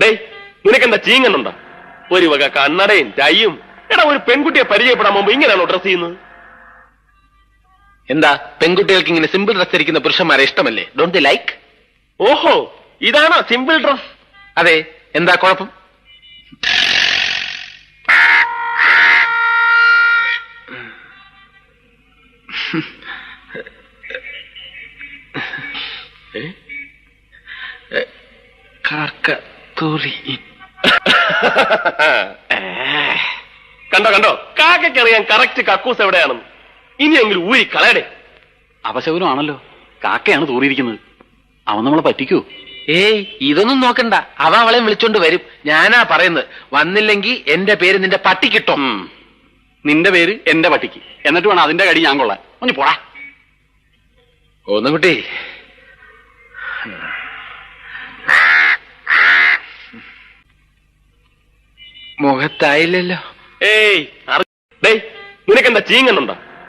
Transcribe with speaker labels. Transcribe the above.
Speaker 1: ഡേയ് നിനക്കെന്താ ചീങ്ങുന്നുണ്ടോ ഒരു വക കണ്ണടയും ടൈയും. എടാ ഒരു പെൺകുട്ടിയെ പരിചയപ്പെടാൻ മുമ്പ് ഇങ്ങനെയാണോ ഡ്രസ് ചെയ്യുന്നത്?
Speaker 2: എന്താ പെൺകുട്ടികൾക്ക് ഇങ്ങനെ സിമ്പിൾ ഡ്രസ് ധരിക്കുന്ന പുരുഷന്മാരെ ഇഷ്ടമല്ലേ? ഡോണ്ട് ദി ലൈക്ക്
Speaker 1: ഓഹോ ഇതാണോ സിമ്പിൾ ഡ്രസ്
Speaker 2: അതെ എന്താ കുഴപ്പം? കാക്കത്തോറി
Speaker 1: കണ്ടോ കണ്ടോ? കാക്കയ്ക്കറിയാൻ കറക്റ്റ് കക്കൂസ് എവിടെയാണെന്ന്. ഇനിയെങ്കിലും ഊരി കളയടെ.
Speaker 3: അപശകുനമാണല്ലോ കാക്കയാണ് തൂറിയിരിക്കുന്നത്. അവൻ നമ്മളെ പറ്റിക്കൂ.
Speaker 2: ഏയ് ഇതൊന്നും നോക്കണ്ട. അവ അവളെ വിളിച്ചോണ്ട് വരും. ഞാനാ പറയുന്നത്. വന്നില്ലെങ്കിൽ എന്റെ പേര് നിന്റെ പട്ടി കിട്ടും.
Speaker 3: നിന്റെ പേര് എന്റെ പട്ടിക്ക്. എന്നിട്ട് വേണം അതിന്റെ കടി ഞാൻ കൊള്ളാൻ. ഒന്ന് പോടാ.
Speaker 2: ഒന്ന് കുട്ടി മുഖത്തായില്ലല്ലോ.
Speaker 1: ഏയ് നിനക്കെന്താ ചീങ്ങനുണ്ടോ